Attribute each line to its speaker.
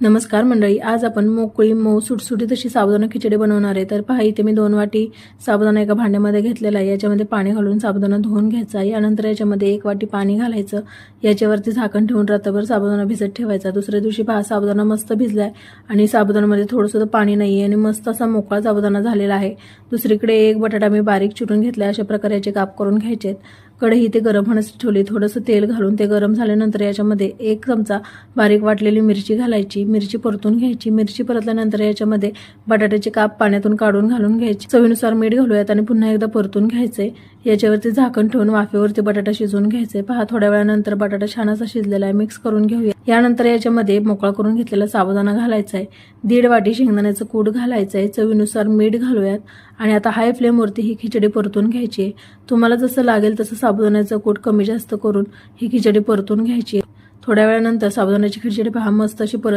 Speaker 1: नमस्कार मंडळी आज आपण मोकळी मऊ सुटसुटीत अशी साबुदाणा खिचडी बनवणार आहे. तर पहा इथे मी दोन वाटी साबुदाणा एका भांड्यामध्ये घेतलेला आहे. याच्यामध्ये पाणी घालून साबुदाणा धुवून घ्यायचा यानंतर याच्यामध्ये एक वाटी पाणी घालायचं. याच्यावरती झाकण ठेवून रात्रभर साबुदाणा भिजत ठेवायचा. दुसऱ्या दिवशी पहा साबुदाणा मस्त भिजलाय आणि साबुदाण्यामध्ये थोडंसं पाणी नाही आहे आणि मस्त असा मोकळा साबुदाणा झालेला आहे. दुसरीकडे एक बटाटा मी बारीक चिरून घेतला अशा प्रकारे याचे काप करून घ्यायचे कढई ते गरम होण्यासाठी ठेवली. थोडंसं तेल घालून ते गरम झाल्यानंतर याच्यामध्ये एक चमचा बारीक वाटलेली मिरची घालायची. मिरची परतून घ्यायची. मिरची परतल्यानंतर याच्यामध्ये बटाट्याचे काप पाण्यातून काढून घालून घ्यायचे. चवीनुसार मीठ घालूयात आणि पुन्हा एकदा परतून घ्यायचे. याच्यावरती झाकण ठेवून वाफेवरती बटाटा शिजवून घ्यायचे. पहा थोड्या वेळानंतर बटाटा छान असा शिजलेला आहे. मिक्स करून घेऊया. यानंतर याच्यामध्ये मोकळा करून घेतलेला साबुदाणा घालायचा आहे दीड वाटी शेंगदाण्याचं कूट घालायचं आहे चवीनुसार मीठ घालूयात. आणि आता हाय फ्लेमवरती ही खिचडी परतून घ्यायची आहे. तुम्हाला जसं लागेल तसं साबुदाण्याचं कूट कमी जास्त करून ही खिचडी परतून घ्यायची थोड्या वेळानंतर साबुदाण्याची खिचडी पहा मस्त अशी परत